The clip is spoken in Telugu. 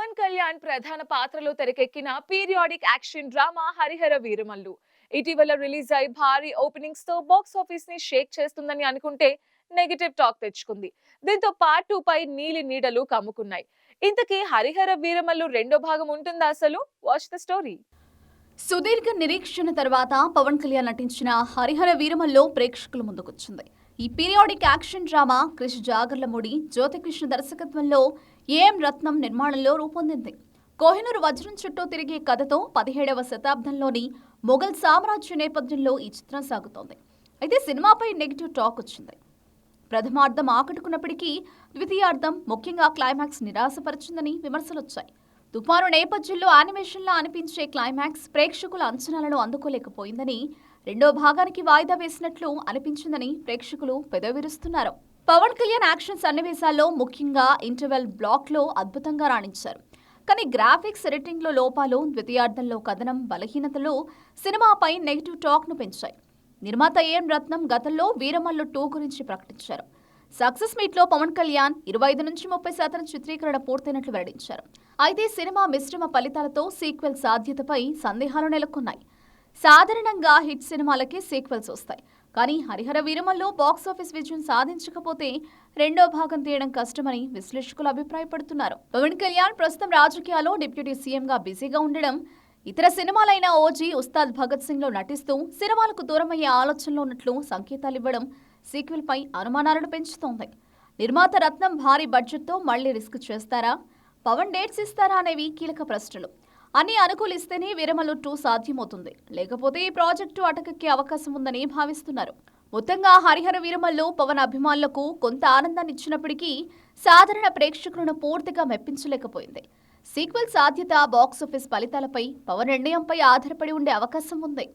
పవన్ కళ్యాణ్ ప్రధాన పాత్రలో తెరకెక్కిన periodic action drama Harihara Veeramallu. ఇటీవల రిలీజ్ అయి భారీ ఓపెనింగ్స్తో బాక్స్ ఆఫీస్ని షేక్ చేస్తుందని అనుకుంటే నెగటివ్ టాక్ తెచ్చుకుంది. దీంతో పార్ట్ టూ పై నీలి నీడలు కమ్ముకున్నాయి. ఇంతకీ హరిహర వీరమల్లు రెండో భాగం ఉంటుందా అసలు? వాచ్ ద స్టోరీ సుదీర్ఘ నిరీక్షణ తర్వాత పవన్ కళ్యాణ్ నటించిన హరిహర వీరమల్లో ప్రేక్షకుల ముందుకొచ్చింది. ఈ periodic action drama Krish Jagarlamudi Jyothi Krishna దర్శకత్వంలో ఏఎం రత్నం నిర్మాణంలో రూపొందింది. కోహినూరు వజ్రం చుట్టూ తిరిగే కథతో పదిహేడవ శతాబ్దంలోని మొఘల్ సామ్రాజ్య నేపథ్యంలో ఈ చిత్రం సాగుతోంది. అయితే సినిమాపై నెగిటివ్ టాక్ వచ్చింది. ప్రథమార్థం ఆకట్టుకున్నప్పటికీ ద్వితీయార్థం ముఖ్యంగా క్లైమాక్స్ నిరాశపరిచిందని విమర్శలొచ్చాయి తుఫాను నేపథ్యంలో యానిమేషన్లా అనిపించే క్లైమాక్స్ ప్రేక్షకుల అంచనాలను అందుకోలేకపోయిందని రెండో భాగానికి వాయిదా వేసినట్లు అనిపించిందని ప్రేక్షకులు పెదవిరుస్తున్నారు. పవన్ కళ్యాణ్ యాక్షన్ సన్నివేశాల్లో ముఖ్యంగా ఇంటర్వెల్ బ్లాక్లో అద్భుతంగా రాణించారు. కానీ గ్రాఫిక్స్ ఎడిటింగ్లో లోపాలు ద్వితీయార్థంలో కథనం బలహీనతలు సినిమాపై నెగిటివ్ టాక్ను పెంచాయి. నిర్మాత ఏఎం రత్నం గతంలో వీరమల్లు టూ గురించి ప్రకటించారు. సక్సెస్ మీట్లో పవన్ కళ్యాణ్ ఇరవై ఐదు నుంచి ముప్పై శాతం చిత్రీకరణ పూర్తయినట్లు వెల్లడించారు. అయితే సినిమా మిశ్రమ ఫలితాలతో సీక్వెల్ సాధ్యతపై సందేహాలు నెలకొన్నాయి. సాధారణంగా హిట్ సినిమాలకే సీక్వెల్స్ వస్తాయి. కానీ హరిహర వీరమల్లో బాక్సాఫీస్ విజయం సాధించకపోతే రెండో భాగం తీయడం కష్టమని విశ్లేషకులు అభిప్రాయపడుతున్నారు. పవన్ కళ్యాణ్ ప్రస్తుతం రాజకీయాల్లో డిప్యూటీ సీఎంగా బిజీగా ఉండడం ఇతర సినిమాలైన ఓజీ ఉస్తాద్ భగత్ సింగ్లో నటిస్తూ సినిమాలకు దూరమయ్యే ఆలోచనలో ఉన్నట్లు సంకేతాలివ్వడం సీక్వెల్ పై అనుమానాలను పెంచుతోంది. నిర్మాత రత్నం భారీ బడ్జెట్తో మళ్ళీ రిస్క్ చేస్తారా? పవన్ డేట్స్ ఇస్తారా అనేవి కీలక ప్రశ్నలు. అన్ని అనుకూలిస్తేనే విరమలు టూ సాధ్యమవుతుంది. లేకపోతే ఈ ప్రాజెక్టు అటకెక్కే అవకాశం ఉందని భావిస్తున్నారు. మొత్తంగా హరిహర వీరమల్లు పవన్ అభిమానులకు కొంత ఆనందాన్ని ఇచ్చినప్పటికీ సాధారణ ప్రేక్షకులను పూర్తిగా మెప్పించలేకపోయింది. సీక్వెల్ సాధ్యత బాక్సాఫీస్ ఫలితాలపై పవన్ నిర్ణయంపై ఆధారపడి ఉండే అవకాశం ఉంది.